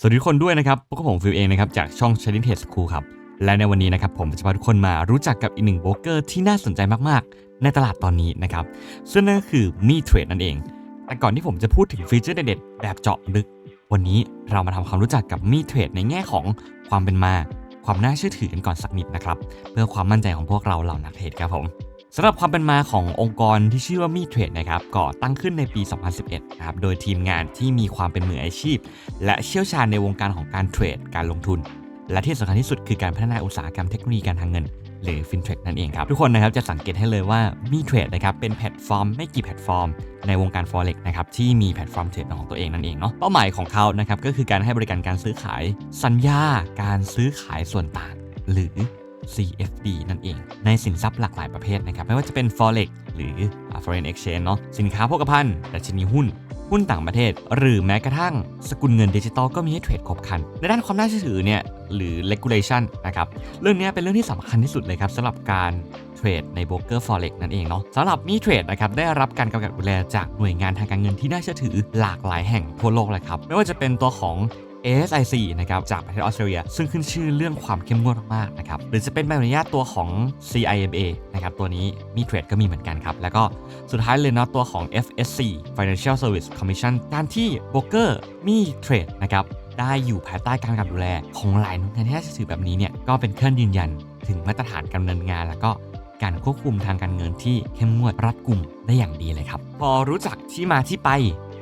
สวัสดีทุกคนด้วยนะครับ พวกผมฟิวเองนะครับจากช่อง c h a l l e n g e School ครับ และในวันนี้นะครับผมจะพาทุกคนมารู้จักกับอีกหนึ่งโบรกเกอร์ที่น่าสนใจมากๆ ในตลาดตอนนี้นะครับ ซึ่งนั่นก็คือมีเทรดนั่นเอง แต่ก่อนที่ผมจะพูดถึงฟีเจอร์เด็ดๆแบบเจาะลึก วันนี้เรามาทำความรู้จักกับมีเทรดในแง่ของความเป็นมา ความน่าเชื่อถือกันก่อนสักนิดนะครับ เพื่อความมั่นใจของพวกเราเหล่านักเทรดครับผม สำหรับความเป็นมาขององค์กรที่ชื่อว่ามีเทรดนะครับก่อตั้งขึ้นในปี 2011นะครับโดยทีมงานที่มีความเป็นมืออาชีพ และเชี่ยวชาญในวงการของการเทรดการลงทุน และที่สำคัญที่สุดคือการพัฒนาอุตสาหกรรมเทคโนโลยีการทางเงินหรือฟินเทรดนั่นเองครับ ทุกคนนะครับจะสังเกตให้เลยว่ามีเทรดนะครับเป็นแพลตฟอร์มไม่กี่แพลตฟอร์ม ในวงการ forex นะครับที่มีแพลตฟอร์มเทรดของตัวเองนั่นเองเนาะเป้าหมายของเขานะครับก็คือการให้บริการการซื้อขาย สัญญาการซื้อขายส่วนต่าง หรือ CFD นั่นเอง ในสินทรัพย์หลากหลายประเภทนะครับ ไม่ว่าจะเป็น forex หรือ foreign exchange เนาะสินค้าโภคภัณฑ์ดัชนีหุ้น หุ้นต่างประเทศ หรือแม้กระทั่งสกุลเงินดิจิตอลก็มีให้เทรดครบครัน ในด้านความน่าเชื่อถือเนี่ยหรือ regulation นะครับเรื่องนี้เป็นเรื่องที่สำคัญที่สุดเลยครับสำหรับการเทรดในโบรกเกอร์ forex นั่นเองเนาะสำหรับมีเทรดนะครับได้รับการกำกับดูแลจากหน่วยงานทางการเงินที่น่าเชื่อถือหลากหลายแห่งทั่วโลกเลยครับไม่ว่าจะเป็นตัวของ ASIC นะครับจากประเทศออสเตรเลีย ซึ่งขึ้นชื่อเรื่องความเข้มงวดมากๆนะครับหรือจะเป็นใบอนุญาตตัวของ CIMA นะครับตัวนี้มีเทรดก็มีเหมือนกันครับ แล้วก็สุดท้ายเลยเนาะตัวของ FSC Financial Service Commission การที่โบรกเกอร์มีเทรดนะครับได้อยู่ภายใต้การกำกับดูแล ของหลายหน่วยงานที่น่าเชื่อถือแบบนี้เนี่ยก็เป็นเครื่องยืนยันถึงมาตรฐานการดำเนินงาน แล้วก็การควบคุมทางการเงินที่เข้มงวดรัดกุมได้อย่างดีเลยครับ พอรู้จักที่มาที่ไป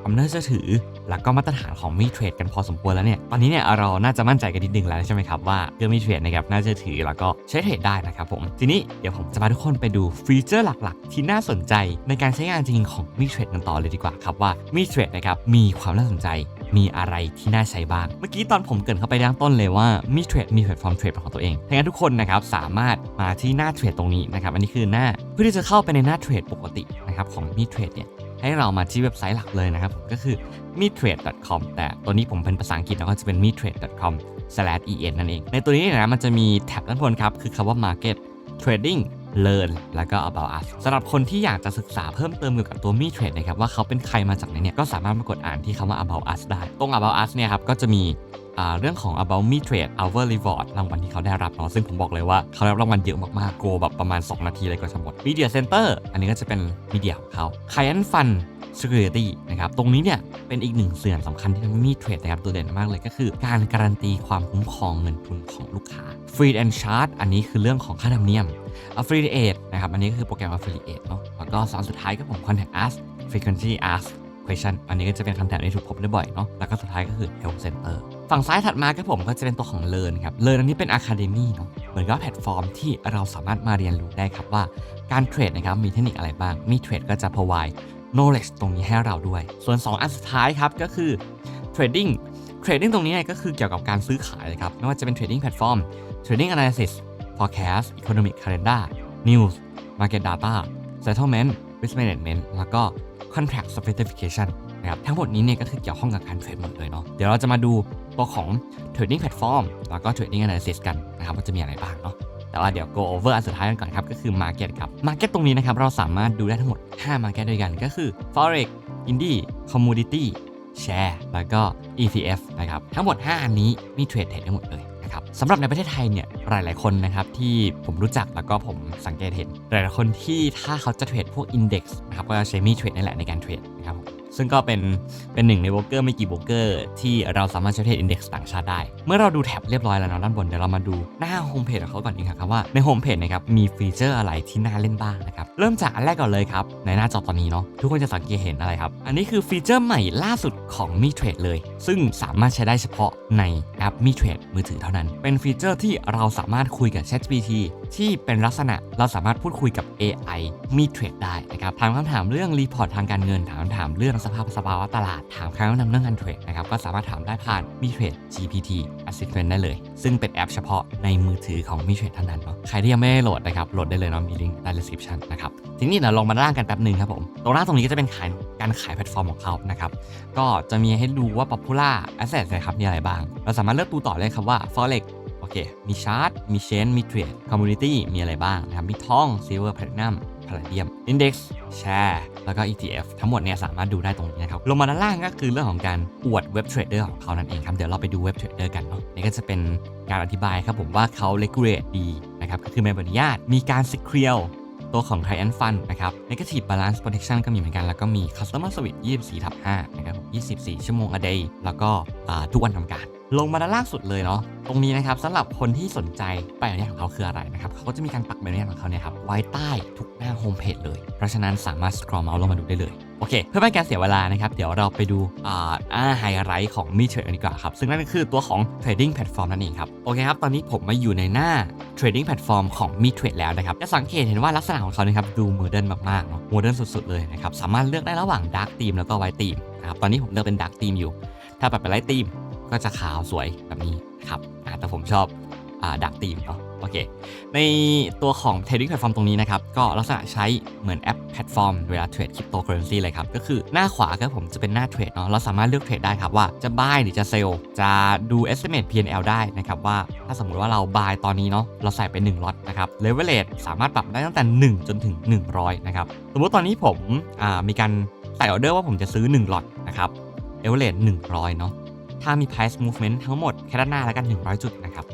ความน่าเชื่อถือ แล้วก็มาตรฐานของมีเทรดกันพอสมควรแล้วเนี่ย ตอนนี้เนี่ยเราน่าจะมั่นใจกันนิดนึงแล้วใช่ไหมครับว่าเครื่องมีเทรดนะครับน่าเชื่อถือแล้วก็ใช้เทรดได้นะครับผม ทีนี้เดี๋ยวผมจะพาทุกคนไปดูฟีเจอร์หลักๆ ที่น่าสนใจในการใช้งานจริงของมีเทรดกันต่อเลยดีกว่าครับว่ามีเทรดนะครับมีความน่าสนใจ มีอะไรที่น่าใช้บ้าง เมื่อกี้ตอนผมเกินเข้าไปด้านต้นเลยว่ามีเทรดมีแพลตฟอร์มเทรดของตัวเองทั้งนั้นทุกคนนะครับสามารถมาที่หน้าเทรดตรงนี้นะครับอันนี้คือหน้าเพื่อที่จะเข้าไปในหน้าเทรดปกตินะครับของมีเทรดเนี่ยให้เรามาที่เว็บไซต์หลักเลยนะครับผมก็คือ metrade.com แต่ตัวนี้ผมเป็นภาษาอังกฤษแล้วก็จะเป็น metrade.com/en นั่นเอง ในตัวนี้นะมันจะมีแท็บด้านบนครับคือคำว่า market trading learn แล้วก็ about us สำหรับคนที่อยากจะศึกษาเพิ่มเติมเกี่ยวกับตัว metrade นะครับว่าเขาเป็นใครมาจากไหนเนี่ยก็สามารถมากดอ่านที่คำว่า about us ได้ ตรง about us เนี่ยครับก็จะมีเรื่องของ about me trade our reward รางวัลที่เขาได้รับเนาะซึ่งผมบอกเลยว่าเขาได้รับรางวัลเยอะมากๆโกแบบประมาณ 2 นาทีเลยก็จะหมด media center อันนี้ก็จะเป็นมีเดียของเขา client fund security นะครับ ตรงนี้เนี่ยเป็นอีกหนึ่งเส่วนสำคัญที่ทำให้มีเทรดนะครับตัวเด่นมากเลยก็คือการการันตีความคุ้มครองเงินทุนของลูกค้า free and charge อันนี้คือเรื่องของค่าธรรมเนียม affiliate นะครับ อันนี้ก็คือโปรแกรม affiliate เนาะแล้วก็สอนสุดท้ายก็ผม contact us frequency ask question อันนี้ก็จะเป็นคำถามที่ถูกพบได้บ่อยเนาะแล้วก็สุดท้ายก็คือ health center ฝั่งซ้ายถัดมาก็ผมก็จะเป็นตัวของ learn ครับ learn อันนี้เป็น academy เนาะเหมือนกับแพลตฟอร์มที่เราสามารถมาเรียนรู้ได้ครับว่าการเทรดนะครับมีเทคนิคอะไรบ้าง มีเทรดก็จะ provide knowledge ตรงนี้ให้เราด้วย ส่วน 2 อันสุดท้ายครับก็คือ trading trading ตรงนี้ก็คือเกี่ยวกับการซื้อขายเลยครับไม่ว่าจะเป็น trading platform trading analysis forecast economic calendar news market data settlement risk management แล้วก็ contract specification นะครับทั้งหมดนี้เนี่ยก็คือเกี่ยวข้องกับการเทรดหมดเลยเนาะเดี๋ยวเราจะมาดูตัวของ trading platform แล้วก็ trading analysis กันนะครับว่าจะมีอะไรบ้างเนาะแต่ว่าเดี๋ยว go over อันสุดท้ายกันก่อนครับ ก็คือ market ครับ market ตรงนี้นะครับเราสามารถดูได้ทั้งหมด 5 market ด้วยกันก็คือ forex indie commodity share แล้วก็ ETF นะครับทั้งหมด 5 อันนี้มีเทรดเทรดได้หมดเลย ครับสำหรับในประเทศไทยเนี่ยหลาย ๆ คนนะครับที่ผมรู้จักแล้วก็ผมสังเกตเห็น หลาย ๆ คนที่ถ้าเขาจะเทรดพวก index นะครับก็จะใช้มีเทรดนี่แหละในการเทรดนะครับซึ่งก็เป็นเป็นหนึ่งในโบรกเกอร์ไม่กี่โบรกเกอร์ที่เราสามารถใช้เทรดอินเด็กซ์ต่างชาติได้ เมื่อเราดูแท็บเรียบร้อยแล้วเนาะด้านบนเดี๋ยวเรามาดูหน้าโฮมเพจของเขาก่อนดีกว่าครับว่าในโฮมเพจนะครับมีฟีเจอร์อะไรที่น่าเล่นบ้างนะครับเริ่มจากอันแรกก่อนเลยครับในหน้าจอตอนนี้เนาะทุกคนจะสังเกตเห็นอะไรครับ อันนี้คือฟีเจอร์ใหม่ล่าสุดของมีเทรดเลย ซึ่งสามารถใช้ได้เฉพาะในแอปมีเทรดมือถือเท่านั้น เป็นฟีเจอร์ที่เราสามารถคุยกับ ChatGPT ที่เป็นลักษณะเราสามารถพูดคุยกับ AI มีเทรดได้นะครับถามคำถามเรื่องรีพอร์ตทางการเงิน ถามคำถามเรื่องสภาพสภาวะตลาด ถามคำแนะนำเรื่องการเทรดนะครับ ก็สามารถถามได้ผ่านมีเทรด GPT Assistant ได้เลย ซึ่งเป็นแอปเฉพาะในมือถือของมีเทรดเท่านั้นเนาะ ใครที่ยังไม่ได้โหลดนะครับ โหลดได้เลยเนาะ มีลิงก์ใต้ description นะครับทีนี้เดี๋ยวลองมาล่างกันแป๊บหนึ่งครับผมตรงล่างตรงนี้ก็จะเป็นขายการขายแพลตฟอร์มของเขานะครับก็จะมีให้ดูว่า popular asset นะครับมีอะไรบ้าง เราสามารถเลือกดูต่อเลยครับว่า forex โอเค มีชาร์ตมีเชนมีเทรดคอมมูนิตี้มีอะไรบ้างนะครับมีทองซิลเวอร์แพลตินัม Palladium Index Share แล้วก็ ETF ทั้งหมดเนี่ยสามารถดูได้ตรงนี้นะครับ ลงมาด้านล่างก็คือเรื่องของการอวดเว็บเทรดเดอร์ของเขานั่นเองครับ เดี๋ยวเราไปดูเว็บเทรดเดอร์กันเนาะนี่ก็จะเป็นการอธิบายครับผมว่าเขา regulate ดีนะครับ ก็คือไม่อนุญาต มีการ secure ตัวของ t r i a n Fund นะครับ Negative Balance Protection ก็มีเหมือนกัน แล้วก็มี Customer Service 24ทับ5นะครับ24 ชั่วโมง a day แล้วก็ทุกวันทำการ ลงมาด้านล่างสุดเลยเนาะตรงนี้นะครับสำหรับคนที่สนใจใบอนุญาตของเขาคืออะไรนะครับเขาก็จะมีการปักใบอนุญาตของเขาเนี่ยครับไว้ใต้ทุกหน้าโฮมเพจเลย เพราะฉะนั้นสามารถสครอลเมาส์ลงมาดูได้เลย โอเค เพื่อไม่ให้การเสียเวลานะครับ เดี๋ยวเราไปดูอ่าไฮไลท์ของมีเทรดกันดีกว่าครับ ซึ่งนั่นก็คือตัวของ Trading Platform นั่นเองครับ โอเคครับ ตอนนี้ผมมาอยู่ในหน้า Trading Platform ของ m e t r a d e แล้วนะครับ จะสังเกตเห็นว่าลักษณะของเขานะครับดูโมเดิร์นมากๆเนาะโมเดิร์นสุดๆเลยนะครับ สามารถเลือกได้ระหว่าง Dark Theme แล้วก็ White Theme นะครับตอนนี้ผมเลือกเป็น Dark Theme อยู่ ถ้าแบบเป็น Light Theme ก็จะขาวสวยแบบนี้ครับแต่ผมชอบอ่าดักตีมเนาะ โอเค ในตัวของ trading platform ตรงนี้นะครับ ก็ลักษณะใช้เหมือนแอปแพลตฟอร์มเวลาเทรดคริปโตเคอเรนซีเลยครับ ก็คือหน้าขวาครับผมจะเป็นหน้าเทรดเนาะเราสามารถเลือกเทรดได้ครับว่าจะ buy หรือจะ sell จะดู estimate P&L ได้นะครับว่าถ้าสมมุติว่าเรา buy ตอนนี้เนาะเราใส่ไป1ล็อตนะครับ leverage สามารถปรับได้ตั้งแต่ 1 จนถึง 100 นะครับ สมมติตอนนี้ผมอ่ามีการใส่ออเดอร์ว่าผมจะซื้อ1ล็อตนะครับ leverage 100 เนาะถ้ามี price movement ทั้งหมดแค่ด้านหน้าแล้วกัน 100 จุดนะครับ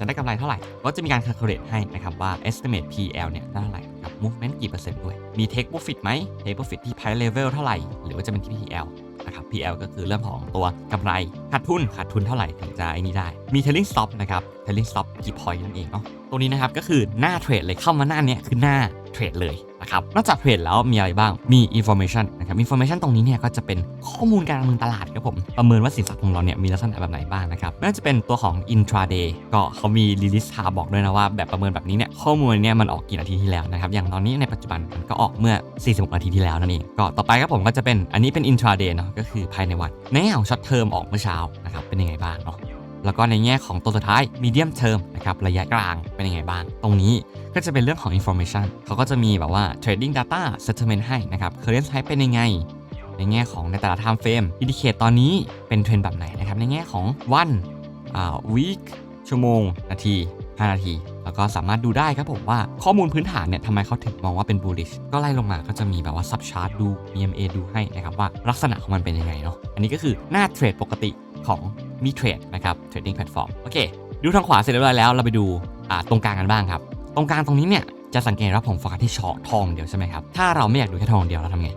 จะได้กำไรเท่าไหร่ ก็จะมีการค a l c u l a t e ให้นะครับว่า estimate PL เนี่ยเท่าไหร่ครับ movement กี่เปอร์เซ็นต์ด้วย มี take profit ไหม take profit ที่ price level เท่าไหร่ หรือว่าจะเป็นที่ PL นะครับ PL ก็คือเรื่องของตัวกำไรขาดทุนขาดทุนเท่าไหร่ถึงจะไอ้นี้ได้ มี trailing stop นะครับ trailing stop กี่ point นั่นเองเนาะ ตรงนี้นะครับก็คือหน้าเทรดเลยเข้ามาหน้าเนี้ยคือหน้าเทรดเลย นะครับนอกจากเทรดแล้วมีอะไรบ้างมี information นะครับ information ตรงนี้เนี่ยก็จะเป็นข้อมูลการดำเนินตลาดครับผม ประเมินว่าสินทรัพย์ของเราเนี่ยมีลักษณะแบบไหนบ้างนะครับไม่ว่าจะเป็นตัวของ intraday ก็เขามี release time บอกด้วยนะว่าแบบประเมินแบบนี้เนี่ยข้อมูลเนี่ยมันออกกี่นาทีที่แล้วนะครับอย่างตอนนี้ในปัจจุบันมันก็ออกเมื่อ 46 นาทีที่แล้วนั่นเองก็ต่อไปครับผมก็จะเป็นอันนี้เป็น intraday เนาะก็คือภายในวันในแง่ของ short term ออกเมื่อเช้านะครับเป็นยังไงบ้างเนาะ แล้วก็ในแง่ของตัวสุดท้าย medium term นะครับระยะกลางเป็นยังไงบ้าง ตรงนี้ก็จะเป็นเรื่องของ information เขาก็จะมีแบบว่า trading data settlement ให้นะครับ current price เป็นยังไง ในแง่ของในแต่ละ time frame indicate ตอนนี้เป็นเทรนด์แบบไหนนะครับ ในแง่ของวันอ่า week ชั่วโมง นาที 5 นาที แล้วก็สามารถดูได้ครับผมว่าข้อมูลพื้นฐานเนี่ยทำไมเขาถึงมองว่าเป็น bullish ก็ไล่ลงมาก็จะมีแบบว่า sub chart ดู EMA ดูให้นะครับว่าลักษณะของมันเป็นยังไงเนาะ อันนี้ก็คือหน้าเทรดปกติ ของมีเทรดนะครับ trading platform โอเค ดูทางขวาเสร็จเรียบร้อยแล้วเราไปดูตรงกลางกันบ้างครับ ตรงกลางตรงนี้เนี่ยจะสังเกตว่าผมโฟกัสที่ชอทองเดียวใช่ไหมครับถ้าเราไม่อยากดูแค่ทองเดียวเราทำไง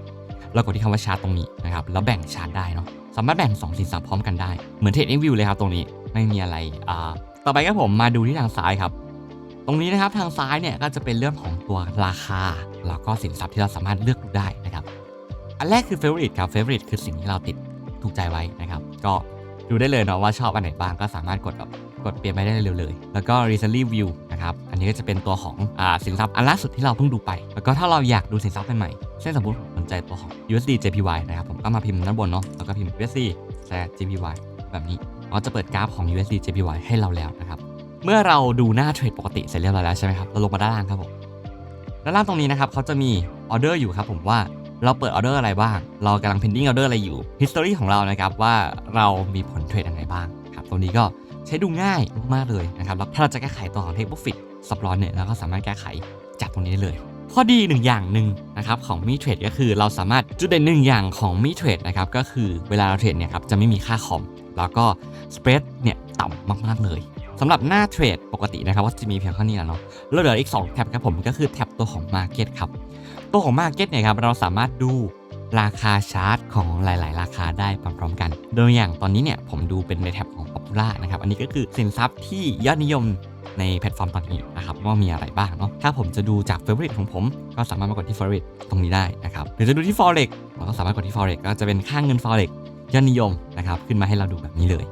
เรากดที่คำว่าชาร์ตตรงนี้นะครับแล้วแบ่งชาร์ตได้เนาะสามารถแบ่ง2สินทรัพย์พร้อมกันได้เหมือนเทรด i n g view เลยครับตรงนี้ไม่มีอะไรอ่าต่อไปก็ผมมาดูที่ทางซ้ายครับ ตรงนี้นะครับทางซ้ายเนี่ยก็จะเป็นเรื่องของตัวราคา แล้วก็สินทรัพย์ที่เราสามารถเลือกดูได้นะครับ อันแรกคือ favorite ครับ favorite คือสิ่งที่เราติดถูกใจไว้นะครับ ก็ ดูได้เลยเนาะว่าชอบอันไหนบ้างก็สามารถกดแบบกดเปลี่ยนไปได้เร็วเลย แล้วก็ recently view นะครับอันนี้ก็จะเป็นตัวของอ่าสินทรัพย์อันล่าสุดที่เราเพิ่งดูไป แล้วก็ถ้าเราอยากดูสินทรัพย์ใหม่ๆเช่นสมมติสนใจตัวของ USD JPY นะครับผมก็มาพิมพ์ด้านบนเนาะแล้วก็พิมพ์ USD JPY แบบนี้เราจะเปิดกราฟของ USD JPY ให้เราแล้วนะครับเมื่อเราดูหน้าเทรดปกติเสร็จเรียบร้อยแล้วใช่ไหมครับเราลงมาด้านล่างครับผมด้านล่างตรงนี้นะครับเขาจะมีออเดอร์อยู่ครับผมว่า เราเปิดออเดอร์อะไรบ้าง เรากำลัง pending ออเดอร์อะไรอยู่ history ของเรานะครับว่าเรามีผลเทรดยังไงบ้างครับตรงนี้ก็ใช้ดูง่ายมากๆเลยนะครับแล้วถ้าเราจะแก้ไขตัวของ take profit สับลอนเนี่ยเราก็สามารถแก้ไขจากตรงนี้ได้เลยข้อดีหนึ่งอย่างหนึ่งนะครับของมีเทรดก็คือเราสามารถจุดเด่นหนึ่งอย่างของมีเทรดนะครับก็คือเวลาเราเทรดเนี่ยครับจะไม่มีค่าคอม แล้วก็สเปรดเนี่ยต่ำมากๆเลยสำหรับหน้าเทรดปกตินะครับก็จะมีเพียงเท่านี้แหละเนาะแล้วเหลืออีก 2 แท็บครับผมก็คือแท็บตัวของ Market ครับ ตัวของ Market เนี่ยครับเราสามารถดูราคาชาร์ตของหลาย ๆ ราคาได้พร้อมๆกัน โดยอย่างตอนนี้เนี่ยผมดูเป็นในแท็บของ Popula นะครับ อันนี้ก็คือสินทรัพย์ที่ยอดนิยมในแพลตฟอร์มตอนนี้นะครับว่ามีอะไรบ้างเนาะถ้าผมจะดูจาก Favorite ของผม ก็สามารถมากดที่ Favorite ตรงนี้ได้นะครับหรือจะดูที่ Forex เราก็สามารถกดที่ Forex ก็จะเป็นค่างเงิน Forex ยอดนิยมนะครับขึ้นมาให้เราดูแบบนี้เลย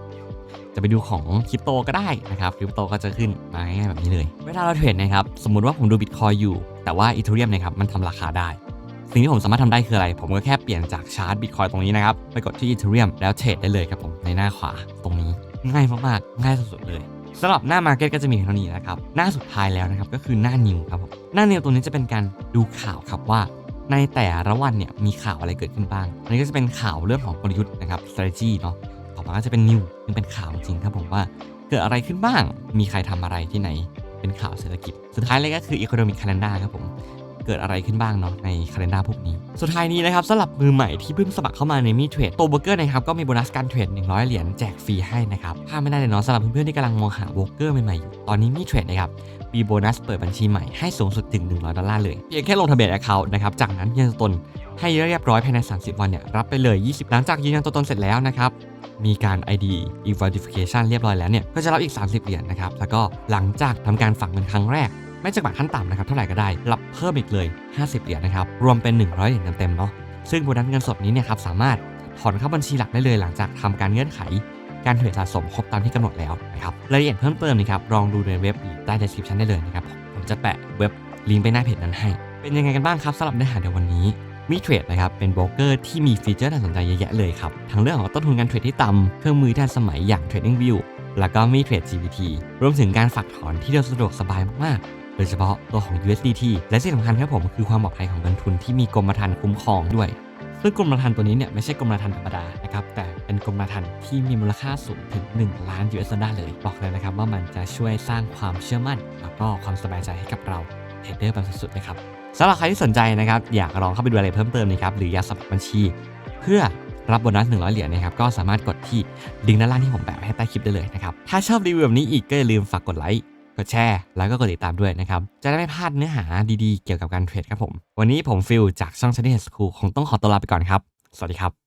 จะไปดูของคริปโตก็ได้นะครับคริปโตก็จะขึ้นมาง่ายๆแบบนี้เลย เวลาเราเทรดนะครับสมมติว่าผมดูบิตคอยอยู่ แต่ว่าอีเทเรียมนะครับมันทำราคาได้ สิ่งที่ผมสามารถทำได้คืออะไร ผมก็แค่เปลี่ยนจากชาร์ตบิตคอยตรงนี้นะครับไปกดที่อีเทเรียมแล้วเทรดได้เลยครับผมในหน้าขวาตรงนี้ง่ายมากๆง่ายสุดๆเลยสำหรับหน้า Market ก็จะมีเท่านี้นะครับ หน้าสุดท้ายแล้วนะครับก็คือหน้านิวครับผม หน้านิวตรงนี้จะเป็นการดูข่าวครับว่า ในแต่ละวันเนี่ยมีข่าวอะไรเกิดขึ้นบ้าง อันนี้ก็จะเป็นข่าวเรื่องของกลยุทธ์นะครับ strategy เนาะ อมาก็จะเป็นนิวซึ่งเป็นข่าวจริงครับผมว่าเกิดอะไรขึ้นบ้าง มีใครทำอะไรที่ไหน เป็นข่าวเศรษฐกิจ สุดท้ายเลยก็คือ economic calendar ครับผม เกิดอะไรขึ้นบ้างเนาะในคาล endar พวกนี้ สุดท้ายนี้นะครับสำหรับมือใหม่ที่เพิ่งสมัครเข้ามาในมีเทรดตัวโบรกเกอร์นะครับก็มีโบนัสการเทรด100 เหรียญแจกฟรีให้นะครับพลาดไม่ได้เลยเนาะสำหรับเพื่อนๆที่กำลังมองหาโบเกอร์ใหม่ๆอยู่ตอนนี้มีเทรดนะครับมีโบนัสเปิดบัญชีใหม่ให้สูงสุดถึง 100 ดอลลาร์เลย เพียงแค่ลงทะเบียน Account นะครับ จากนั้นยืนยันตนให้เรียบร้อยภายใน 30 วันเนี่ยรับไปเลย 20 หลังจากยืนยันตัวตนเสร็จแล้วนะครับ มีการ ID e verification เรียบร้อยแล้วเนี่ย ก็จะรับอีก 30 เหรียญนะครับ แล้วก็หลังจากทำการฝากเงินครั้งแรก ไม่จากบัตรขั้นต่ำนะครับเท่าไหร่ก็ได้ รับเพิ่มอีกเลย 50 เหรียญนะครับ รวมเป็น 100 เหรียญเต็มๆเนาะ ซึ่งโบนัสเงินสดนี้เนี่ยครับสามารถถอนเข้าบัญชีหลักได้เลยหลังจากทำการเงื่อนไข การเทรดสะสมครบตามที่กำหนดแล้วนะครับ รายละเอียดเพิ่มเติมนะครับลองดูในเว็บหรือใต้ description ได้เลยนะครับ ผมจะแปะเว็บลิงก์ไปหน้าเพจนั้นให้ เป็นยังไงกันบ้างครับสำหรับเนื้อหาในวันนี้มีเทรดนะครับเป็นโบรกเกอร์ที่มีฟีเจอร์น่าสนใจเยอะแยะเลยครับทั้งเรื่องของต้นทุนการเทรดที่ต่ำเครื่องมือทันสมัยอย่าง TradingView แล้วก็มีเทรด GPT รวมถึงการฝากถอนที่เร็วสะดวกสบายมาก โดยเฉพาะตัวของ USDT และที่สำคัญครับผมคือความปลอดภัยของเงินทุนที่มีกรมธรรม์คุ้มครองด้วยซึ่งกรมธรรม์ตัวนี้เนี่ยไม่ใช่กรมธรรม์ธรรมดานะครับแต่เป็นกรมธรรม์ที่มีมูลค่าสูงถึง 1 ล้าน US ดอลลาร์เลยบอกเลยนะครับว่ามันจะช่วยสร้างความเชื่อมั่น แล้วก็ความสบายใจให้กับเราเทรดเดอร์แบบสุดๆนะครับสำหรับใครที่สนใจนะครับอยากลองเข้าไปดูอะไรเพิ่มเติมนะครับหรืออยากสมัครบัญชี เพื่อรับโบนัส 100 เหรียญนะครับก็สามารถกดที่ลิงก์ด้านล่างที่ผมแปะให้ใต้คลิปได้เลยนะครับถ้าชอบรีวิวแบบนี้อีกก็อย่าลืมฝากกดไลค์ ดแชร์ แล้วก็กดติดตามด้วยนะครับ จะได้ไม่พลาดเนื้อหาดีๆ เกี่ยวกับการเทรดครับผม วันนี้ผมฟิลจากช่อง Chinese School คงต้องขอตัวลาไปก่อนครับ สวัสดีครับ